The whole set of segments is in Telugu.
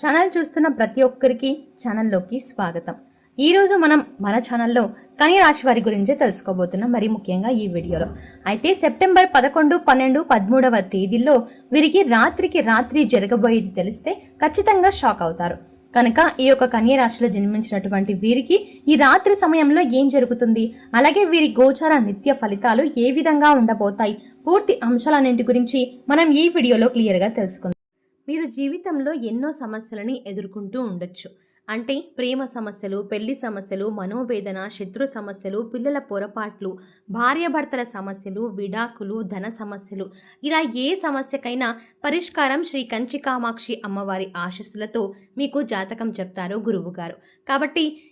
ఛానల్ చూస్తున్న ప్రతి ఒక్కరికి ఛానల్లోకి స్వాగతం. ఈరోజు మనం మన ఛానల్లో కని రాశి వారి గురించి తెలుసుకోబోతున్నాం మరి ముఖ్యంగా ఈ వీడియోలో. అయితే సెప్టెంబర్ పదకొండు పన్నెండు పదమూడవ తేదీల్లో వీరికి రాత్రికి రాత్రి జరగబోయేది తెలిస్తే ఖచ్చితంగా షాక్ అవుతారు. కనుక ఈ యొక్క కన్య రాశిలో జన్మించినటువంటి వీరికి ఈ రాత్రి సమయంలో ఏం జరుగుతుంది? అలాగే వీరి గోచార నిత్య ఫలితాలు ఏ విధంగా ఉండబోతాయి? పూర్తి అంశాలన్నింటి గురించి మనం ఈ వీడియోలో క్లియర్గా తెలుసుకుందాం. మీరు జీవితంలో ఎన్నో సమస్యలని ఎదుర్కొంటూ ఉండొచ్చు. అంటే ప్రేమ సమస్యలు పెళ్ళి సమస్యలు మనోవేదన శత్రు సమస్యలు పిల్లల పొరపాట్లు భార్యాభర్తల సమస్యలు విడాకులు ధన సమస్యలు. ఇలా ఏ సమస్యకైనా పరిష్కారం శ్రీ కంచి కామాక్షి అమ్మవారి ఆశస్సులతో మీకు జాతకం చెప్తారు గురువుగారు. కాబట్టి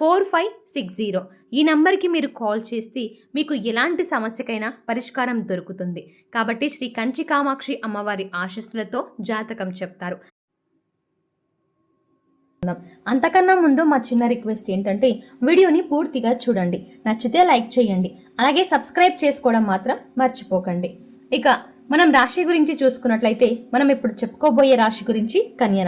four five six zero. ఈ నంబర్కి మీరు కాల్ చేస్తే మీకు ఎలాంటి సమస్యకైనా పరిష్కారం దొరుకుతుంది. కాబట్టి శ్రీ కంచి కామాక్షి అమ్మవారి ఆశస్సులతో జాతకం చెప్తారు. అంతకన్నా ముందు మా చిన్న రిక్వెస్ట్ ఏంటంటే వీడియోని పూర్తిగా చూడండి. నచ్చితే లైక్ చేయండి. అలాగే సబ్స్క్రైబ్ చేసుకోవడం మాత్రం మర్చిపోకండి. ఇక మనం రాశి గురించి చూసుకున్నట్లయితే మనం ఇప్పుడు చెప్పుకోబోయే రాశి గురించి కన్య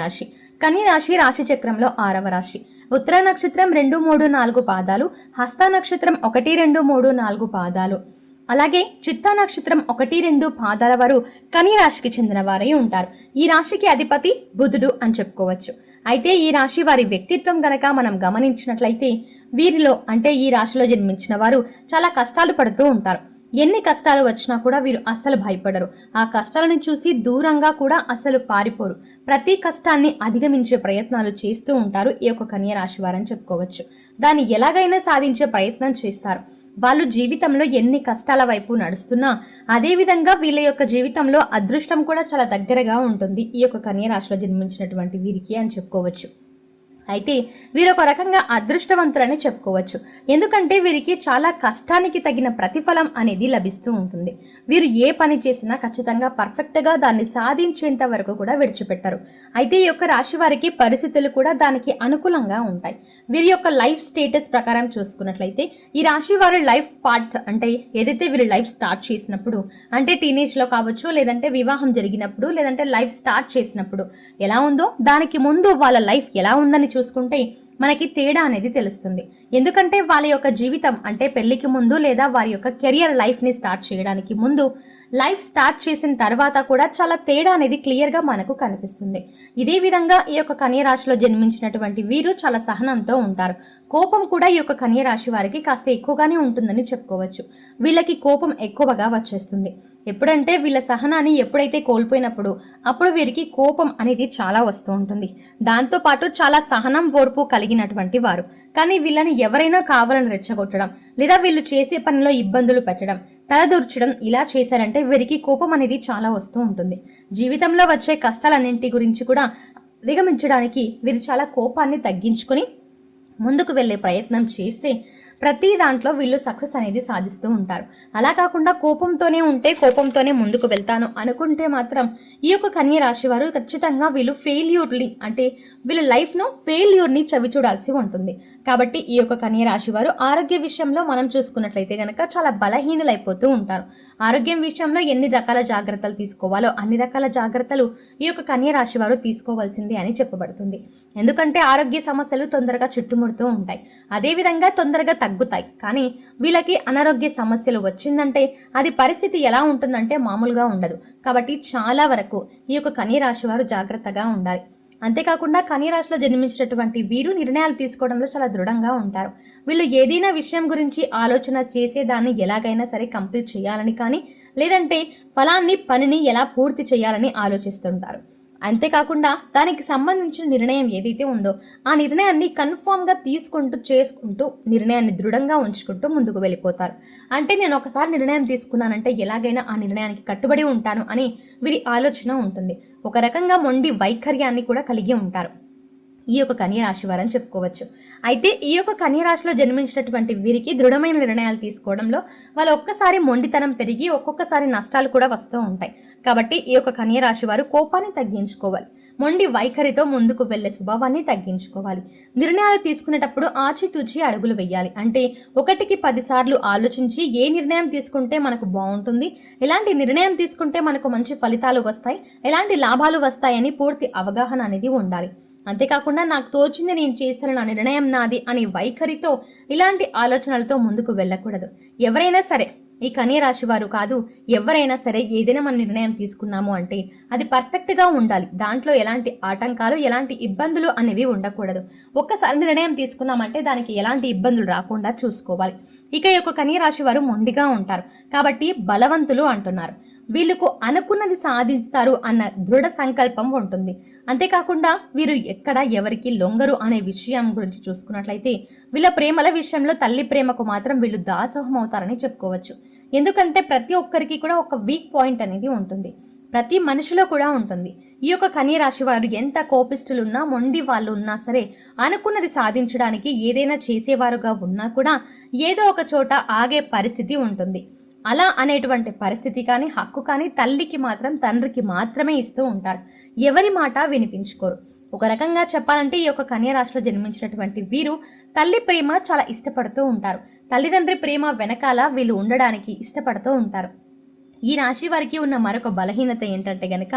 కన్యరాశి రాశి రాశి చక్రంలో ఆరవ రాశి. ఉత్తర నక్షత్రం రెండు మూడు నాలుగు పాదాలు హస్త నక్షత్రం ఒకటి రెండు మూడు నాలుగు పాదాలు. అలాగే చిత్తా నక్షత్రం ఒకటి రెండు పాదాల వారు కని రాశికి చెందిన వారై ఉంటారు. ఈ రాశికి అధిపతి బుధుడు అని చెప్పుకోవచ్చు. అయితే ఈ రాశి వారి వ్యక్తిత్వం గనక మనం గమనించినట్లయితే వీరిలో అంటే ఈ రాశిలో జన్మించిన వారు చాలా కష్టాలు పడుతూ ఉంటారు. ఎన్ని కష్టాలు వచ్చినా కూడా వీరు అస్సలు భయపడరు. ఆ కష్టాలను చూసి దూరంగా కూడా అసలు పారిపోరు. ప్రతి కష్టాన్ని అధిగమించే ప్రయత్నాలు చేస్తూ ఉంటారు ఈ యొక్క కన్య రాశి వారని చెప్పుకోవచ్చు. దాన్ని ఎలాగైనా సాధించే ప్రయత్నం చేస్తారు. వాళ్ళు జీవితంలో ఎన్ని కష్టాల వైపు నడుస్తున్నా అదేవిధంగా వీళ్ళ యొక్క జీవితంలో అదృష్టం కూడా చాలా దగ్గరగా ఉంటుంది ఈ యొక్క కన్య రాశిలో జన్మించినటువంటి వీరికి అని చెప్పుకోవచ్చు. అయితే వీరు ఒక రకంగా అదృష్టవంతులని చెప్పుకోవచ్చు. ఎందుకంటే వీరికి చాలా కష్టానికి తగిన ప్రతిఫలం అనేది లభిస్తూ ఉంటుంది. వీరు ఏ పని చేసినా ఖచ్చితంగా పర్ఫెక్ట్గా దాన్ని సాధించేంత వరకు కూడా విడిచిపెట్టరు. అయితే ఈ యొక్క రాశి వారికి పరిస్థితులు కూడా దానికి అనుకూలంగా ఉంటాయి. వీరి యొక్క లైఫ్ స్టేటస్ ప్రకారం చూసుకున్నట్లయితే ఈ రాశి వారి లైఫ్ పార్ట్ అంటే ఏదైతే వీరు లైఫ్ స్టార్ట్ చేసినప్పుడు అంటే టీనేజ్లో కావచ్చు లేదంటే వివాహం జరిగినప్పుడు లేదంటే లైఫ్ స్టార్ట్ చేసినప్పుడు ఎలా ఉందో దానికి ముందు వాళ్ళ లైఫ్ ఎలా ఉందని చూసుకుంటే మనకి తేడా అనేది తెలుస్తుంది. ఎందుకంటే వాళ్ళ యొక్క జీవితం అంటే పెళ్ళికి ముందు లేదా వారి యొక్క కెరియర్ లైఫ్ని స్టార్ట్ చేయడానికి ముందు లైఫ్ స్టార్ట్ చేసిన తర్వాత కూడా చాలా తేడా అనేది క్లియర్గా మనకు కనిపిస్తుంది. ఇదే విధంగా ఈ యొక్క కన్యరాశిలో జన్మించినటువంటి వీరు చాలా సహనంతో ఉంటారు. కోపం కూడా ఈ యొక్క కన్యరాశి వారికి కాస్త ఎక్కువగానే ఉంటుందని చెప్పుకోవచ్చు. వీళ్ళకి కోపం ఎక్కువగా వచ్చేస్తుంది. ఎప్పుడంటే వీళ్ళ సహనాన్ని ఎప్పుడైతే కోల్పోయినప్పుడు అప్పుడు వీరికి కోపం అనేది చాలా వస్తూ ఉంటుంది. దాంతోపాటు చాలా సహనం ఓర్పు కలిగినటువంటి వారు. కానీ వీళ్ళని ఎవరైనా కావాలని రెచ్చగొట్టడం లేదా వీళ్ళు చేసే పనిలో ఇబ్బందులు పెట్టడం తలదూర్చడం ఇలా చేశారంటే వీరికి కోపం అనేది చాలా వస్తూ ఉంటుంది. జీవితంలో వచ్చే కష్టాలన్నింటి గురించి కూడా అధిగమించడానికి వీరు చాలా కోపాన్ని తగ్గించుకొని ముందుకు వెళ్ళే ప్రయత్నం చేస్తే ప్రతి దాంట్లో వీళ్ళు సక్సెస్ అనేది సాధిస్తూ ఉంటారు. అలా కాకుండా కోపంతోనే ఉంటే కోపంతోనే ముందుకు వెళ్తాను అనుకుంటే మాత్రం ఈ యొక్క కన్య రాశి వారు ఖచ్చితంగా వీళ్ళు ఫెయిల్యూర్ని అంటే వీళ్ళ లైఫ్ను ఫెయిల్యూర్ని చవి చూడాల్సి ఉంటుంది. కాబట్టి ఈ యొక్క కన్య రాశి వారు ఆరోగ్య విషయంలో మనం చూసుకున్నట్లయితే కనుక చాలా బలహీనులైపోతూ ఉంటారు. ఆరోగ్యం విషయంలో ఎన్ని రకాల జాగ్రత్తలు తీసుకోవాలో అన్ని రకాల జాగ్రత్తలు ఈ యొక్క కన్య రాశి వారు తీసుకోవాల్సిందే అని చెప్పబడుతుంది. ఎందుకంటే ఆరోగ్య సమస్యలు తొందరగా చుట్టుముడుతూ ఉంటాయి. అదేవిధంగా తొందరగా తగ్గుతాయి. కానీ వీళ్ళకి అనారోగ్య సమస్యలు వచ్చిందంటే అది పరిస్థితి ఎలా ఉంటుందంటే మామూలుగా ఉండదు. కాబట్టి చాలా వరకు ఈ యొక్క కన్యరాశి వారు జాగ్రత్తగా ఉండాలి. అంతేకాకుండా కన్యరాశిలో జన్మించినటువంటి వీరు నిర్ణయాలు తీసుకోవడంలో చాలా దృఢంగా ఉంటారు. వీళ్ళు ఏదైనా విషయం గురించి ఆలోచన చేసేదాన్ని ఎలాగైనా సరే కంప్లీట్ చేయాలని కానీ లేదంటే ఫలాన్ని పనిని ఎలా పూర్తి చేయాలని ఆలోచిస్తుంటారు. అంతేకాకుండా దానికి సంబంధించిన నిర్ణయం ఏదైతే ఉందో ఆ నిర్ణయాన్ని కన్ఫామ్గా తీసుకుంటూ చేసుకుంటూ నిర్ణయాన్ని దృఢంగా ఉంచుకుంటూ ముందుకు వెళ్ళిపోతారు. అంటే నేను ఒకసారి నిర్ణయం తీసుకున్నానంటే ఎలాగైనా ఆ నిర్ణయానికి కట్టుబడి ఉంటాను అని వీరి ఆలోచన ఉంటుంది. ఒక రకంగా మొండి వైఖర్యాన్ని కూడా కలిగి ఉంటారు. ఈ యొక్క కన్యరాశి వారని చెప్పుకోవచ్చు. అయితే ఈ యొక్క కన్యరాశిలో జన్మించినటువంటి వీరికి దృఢమైన నిర్ణయాలు తీసుకోవడంలో వాళ్ళు ఒక్కసారి మొండితనం పెరిగి ఒక్కొక్కసారి నష్టాలు కూడా వస్తూ ఉంటాయి. కాబట్టి ఈ యొక్క కన్యరాశి వారు కోపాన్ని తగ్గించుకోవాలి. మొండి వైఖరితో ముందుకు వెళ్ళే స్వభావాన్ని తగ్గించుకోవాలి. నిర్ణయాలు తీసుకునేటప్పుడు ఆచితూచి అడుగులు వేయాలి. అంటే ఒకటికి పదిసార్లు ఆలోచించి ఏ నిర్ణయం తీసుకుంటే మనకు బాగుంటుంది ఎలాంటి నిర్ణయం తీసుకుంటే మనకు మంచి ఫలితాలు వస్తాయి ఎలాంటి లాభాలు వస్తాయని పూర్తి అవగాహన అనేది ఉండాలి. అంతేకాకుండా నాకు తోచింది నేను చేస్తాను నా నిర్ణయం నాది అనే వైఖరితో ఇలాంటి ఆలోచనలతో ముందుకు వెళ్ళకూడదు. ఎవరైనా సరే ఈ కన్య రాశి వారు కాదు ఎవరైనా సరే ఏదైనా మనం నిర్ణయం తీసుకున్నాము అంటే అది పర్ఫెక్ట్గా ఉండాలి. దాంట్లో ఎలాంటి ఆటంకాలు ఎలాంటి ఇబ్బందులు అనేవి ఉండకూడదు. ఒక్కసారి నిర్ణయం తీసుకున్నామంటే దానికి ఎలాంటి ఇబ్బందులు రాకుండా చూసుకోవాలి. ఇక ఈ యొక్క కన్య రాశి వారు మొండిగా ఉంటారు. కాబట్టి బలవంతులు అంటున్నారు. వీళ్ళకు అనుకున్నది సాధిస్తారు అన్న దృఢ సంకల్పం ఉంటుంది. అంతేకాకుండా వీరు ఎక్కడ ఎవరికి లొంగరు అనే విషయం గురించి చూసుకున్నట్లయితే వీళ్ళ ప్రేమల విషయంలో తల్లి ప్రేమకు మాత్రం వీళ్ళు దాసోహం అవుతారని చెప్పుకోవచ్చు. ఎందుకంటే ప్రతి ఒక్కరికి కూడా ఒక వీక్ పాయింట్ అనేది ఉంటుంది. ప్రతి మనిషిలో కూడా ఉంటుంది. ఈ యొక్క కన్య రాశి వారు ఎంత కోపిస్తులున్నా మొండి వాళ్ళు ఉన్నా సరే అనుకున్నది సాధించడానికి ఏదైనా చేసేవారుగా ఉన్నా కూడా ఏదో ఒక చోట ఆగే పరిస్థితి ఉంటుంది. అలా అనేటువంటి పరిస్థితి కానీ హక్కు కానీ తల్లికి మాత్రం తండ్రికి మాత్రమే ఇస్తూ ఉంటారు. ఎవరి మాట వినిపించుకోరు. ఒక రకంగా చెప్పాలంటే ఈ యొక్క కన్యరాశిలో జన్మించినటువంటి వీరు తల్లి ప్రేమ చాలా ఇష్టపడుతూ ఉంటారు. తల్లిదండ్రి ప్రేమ వెనకాల వీళ్ళు ఉండడానికి ఇష్టపడుతూ ఉంటారు. ఈ రాశి వారికి ఉన్న మరొక బలహీనత ఏంటంటే గనక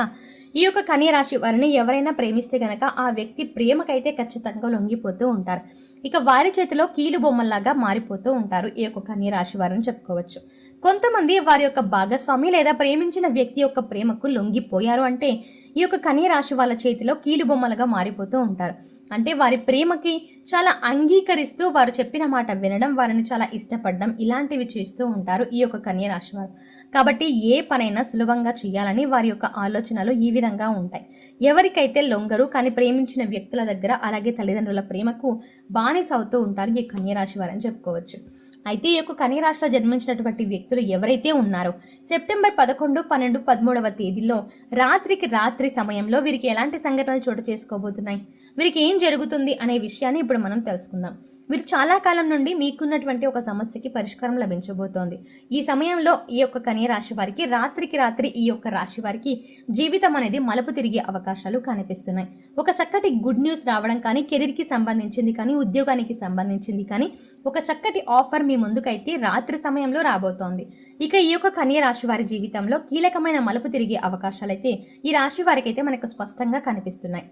ఈ యొక్క కన్య రాశి వారిని ఎవరైనా ప్రేమిస్తే గనక ఆ వ్యక్తి ప్రేమకైతే ఖచ్చితంగా లొంగిపోతూ ఉంటారు. ఇక వారి చేతిలో కీలు బొమ్మల్లాగా మారిపోతూ ఉంటారు ఈ యొక్క కన్య రాశి వారిని చెప్పుకోవచ్చు. కొంతమంది వారి యొక్క భాగస్వామి లేదా ప్రేమించిన వ్యక్తి యొక్క ప్రేమకు లొంగిపోయారు అంటే ఈ యొక్క కన్య రాశి వాళ్ళ చేతిలో కీలుబొమ్మలుగా మారిపోతూ ఉంటారు. అంటే వారి ప్రేమకి చాలా అంగీకరిస్తూ వారు చెప్పిన మాట వినడం వారిని చాలా ఇష్టపడడం ఇలాంటివి చేస్తూ ఉంటారు ఈ యొక్క కన్య రాశి వారు. కాబట్టి ఏ పనైనా సులభంగా చేయాలని వారి యొక్క ఆలోచనలు ఈ విధంగా ఉంటాయి. ఎవరికైతే లొంగరు కానీ ప్రేమించిన వ్యక్తుల దగ్గర అలాగే తల్లిదండ్రుల ప్రేమకు బానిస అవుతూ ఉంటారు ఈ కన్యరాశి వారని చెప్పుకోవచ్చు. అయితే ఈ యొక్క కన్యరాశిలో జన్మించినటువంటి వ్యక్తులు ఎవరైతే ఉన్నారో సెప్టెంబర్ పదకొండు పన్నెండు పదమూడవ తేదీలో రాత్రికి రాత్రి సమయంలో వీరికి ఎలాంటి సంఘటనలు చోటు చేసుకోబోతున్నాయి? వీరికి ఏం జరుగుతుంది అనే విషయాన్ని ఇప్పుడు మనం తెలుసుకుందాం. మీరు చాలా కాలం నుండి మీకున్నటువంటి ఒక సమస్యకి పరిష్కారం లభించబోతోంది. ఈ సమయంలో ఈ యొక్క కన్య రాశి వారికి రాత్రికి రాత్రి ఈ యొక్క రాశి వారికి జీవితం అనేది మలుపు తిరిగే అవకాశాలు కనిపిస్తున్నాయి. ఒక చక్కటి గుడ్ న్యూస్ రావడం కానీ కెరీర్కి సంబంధించింది కానీ ఉద్యోగానికి సంబంధించింది కానీ ఒక చక్కటి ఆఫర్ మీ ముందుకైతే రాత్రి సమయంలో రాబోతోంది. ఇక ఈ యొక్క కన్య రాశి వారి జీవితంలో కీలకమైన మలుపు తిరిగే అవకాశాలు అయితే ఈ రాశి వారికి అయితే మనకు స్పష్టంగా కనిపిస్తున్నాయి.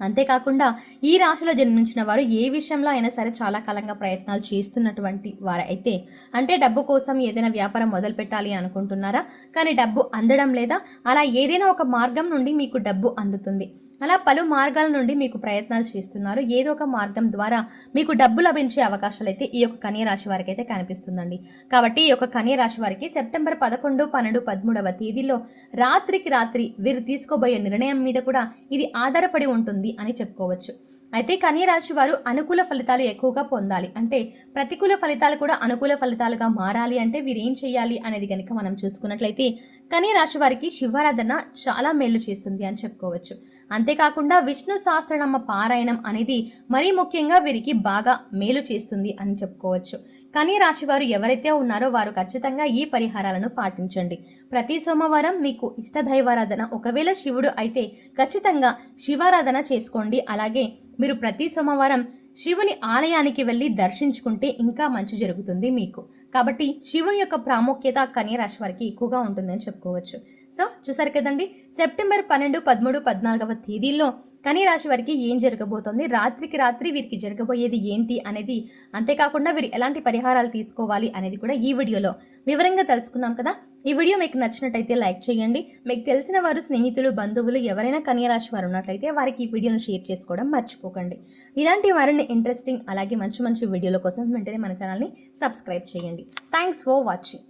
అంతేకాకుండా ఈ రాశిలో జన్మించిన వారు ఏ విషయంలో అయినా సరే చాలా కాలంగా ప్రయత్నాలు చేస్తున్నటువంటి వారు అయితే అంటే డబ్బు కోసం ఏదైనా వ్యాపారం మొదలు పెట్టాలి అనుకుంటున్నారా? కానీ డబ్బు అందడం లేదా? అలా ఏదైనా ఒక మార్గం నుండి మీకు డబ్బు అందుతుంది. అలా పలు మార్గాల నుండి మీకు ప్రయత్నాలు చేస్తున్నారు. ఏదో ఒక మార్గం ద్వారా మీకు డబ్బు లభించే అవకాశాలు అయితే ఈ యొక్క కన్య రాశి వారికి అయితే కనిపిస్తుందండి. కాబట్టి ఈ యొక్క కన్య రాశి వారికి సెప్టెంబర్ పదకొండు పన్నెండు పదమూడవ తేదీలో రాత్రికి రాత్రి వీరు తీసుకోబోయే నిర్ణయం మీద కూడా ఇది ఆధారపడి ఉంటుంది అని చెప్పుకోవచ్చు. అయితే కన్యరాశి వారు అనుకూల ఫలితాలు ఎక్కువగా పొందాలి. అంటే ప్రతికూల ఫలితాలు కూడా అనుకూల ఫలితాలుగా మారాలి అంటే వీరు ఏం చేయాలి అనేది కనుక మనం చూసుకున్నట్లయితే కన్యరాశి వారికి శివారాధన చాలా మేలు చేస్తుంది అని చెప్పుకోవచ్చు. అంతేకాకుండా విష్ణు సహస్రనామ పారాయణం అనేది మరీ ముఖ్యంగా వీరికి బాగా మేలు చేస్తుంది అని చెప్పుకోవచ్చు. కన్య రాశి వారు ఎవరైతే ఉన్నారో వారు ఖచ్చితంగా ఈ పరిహారాలను పాటించండి. ప్రతి సోమవారం మీకు ఇష్టదైవారాధన ఒకవేళ శివుడు అయితే ఖచ్చితంగా శివారాధన చేసుకోండి. అలాగే మీరు ప్రతి సోమవారం శివుని ఆలయానికి వెళ్ళి దర్శించుకుంటే ఇంకా మంచి జరుగుతుంది మీకు. కాబట్టి శివుని యొక్క ప్రాముఖ్యత కన్యరాశి వారికి ఎక్కువగా ఉంటుందని చెప్పుకోవచ్చు. సో చూసారు కదండి? సెప్టెంబర్ పన్నెండు పదమూడు పద్నాలుగవ తేదీల్లో కనీ రాశి వారికి ఏం జరగబోతోంది? రాత్రికి రాత్రి వీరికి జరగబోయేది ఏంటి అనేది అంతేకాకుండా వీరు ఎలాంటి పరిహారాలు తీసుకోవాలి అనేది కూడా ఈ వీడియోలో వివరంగా తెలుసుకున్నాం కదా? ఈ వీడియో మీకు నచ్చినట్టయితే లైక్ చేయండి. మీకు తెలిసిన వారు స్నేహితులు బంధువులు ఎవరైనా కన్యరాశి వారు ఉన్నట్లయితే వారికి ఈ వీడియోను షేర్ చేసుకోవడం మర్చిపోకండి. ఇలాంటి వారిని ఇంట్రెస్టింగ్ అలాగే మంచి మంచి వీడియోల కోసం వెంటనే మన ఛానల్ని సబ్స్క్రైబ్ చేయండి. Thanks for watching